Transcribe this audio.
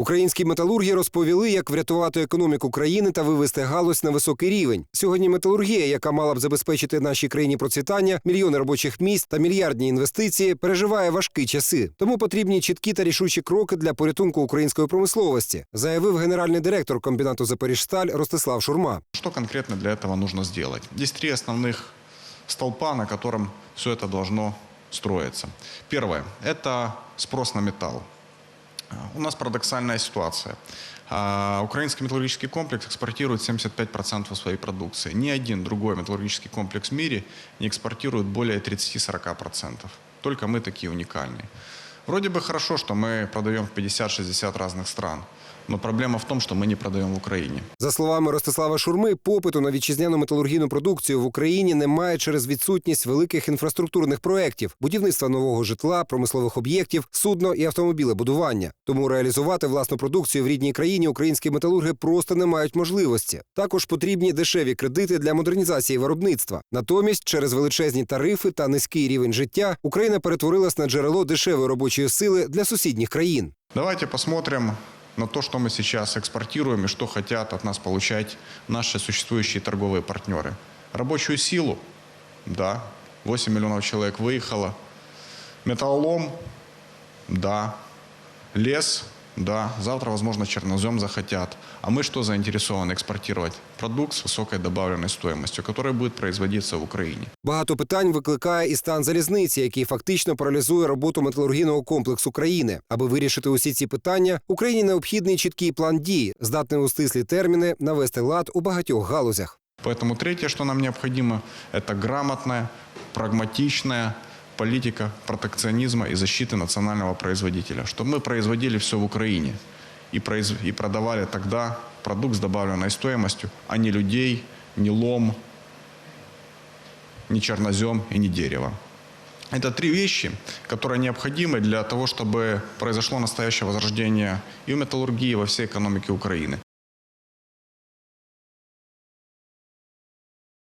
Українські металурги розповіли, як врятувати економіку країни та вивести галузь на високий рівень. Сьогодні металургія, яка мала б забезпечити нашій країні процвітання, мільйони робочих місць та мільярдні інвестиції, переживає важкі часи. Тому потрібні чіткі та рішучі кроки для порятунку української промисловості, заявив генеральний директор комбінату Запоріжсталь Ростислав Шурма. Что конкретно для этого нужно сделать? Есть три основных столпа, на котором все это должно строиться. Первое – это спрос на металл. А, У нас парадоксальная ситуация. А, Украинский металлургический комплекс экспортирует 75% своей продукции. Ни один другой металлургический комплекс в мире не экспортирует более 30-40%. Только мы такие уникальные. Вроде бы хорошо, что мы продаем в 50-60 разных стран, но проблема в том, что мы не продаем в Украине. За словами Ростислава Шурми, попиту на вітчизняну металургійну продукцію в Україні немає через відсутність великих інфраструктурних проєктів, будівництва нового житла, промислових об'єктів, судно і автомобілебудування. Тому реалізувати власну продукцію в рідній країні українські металурги просто не мають можливості. Також потрібні дешеві кредити для модернізації виробництва. Натомість, через величезні тарифи та низький рівень життя, Україна перетворилась на джерело дешевої робочої сили для сусідніх країн. Давайте посмотрим на то, что мы сейчас экспортируем и что хотят от нас получать наши существующие торговые партнеры. Рабочую силу, да, 8 миллионов человек выехало. Металлолом, да. Лес, да. Завтра, возможно, чернозем захотят. А мы что заинтересованы экспортировать? Продукт с высокой добавленной стоимостью, который будет производиться в Украине. Багато питань викликає і стан залізниці, який фактично паралізує роботу металургійного комплексу країни. Аби вирішити усі ці питання, Україні необхідний чіткий план дій, здатний у стислі терміни навести лад у багатьох галузях. Поэтому третье, что нам необходимо, это грамотная, прагматичная Политика протекционизма и защиты национального производителя. Чтобы мы производили все в Украине и, произ- и продавали тогда продукт с добавленной стоимостью, а не людей, не лом, не чернозем и не дерево. Это три вещи, которые необходимы для того, чтобы произошло настоящее возрождение и в металлургии, и во всей экономике Украины.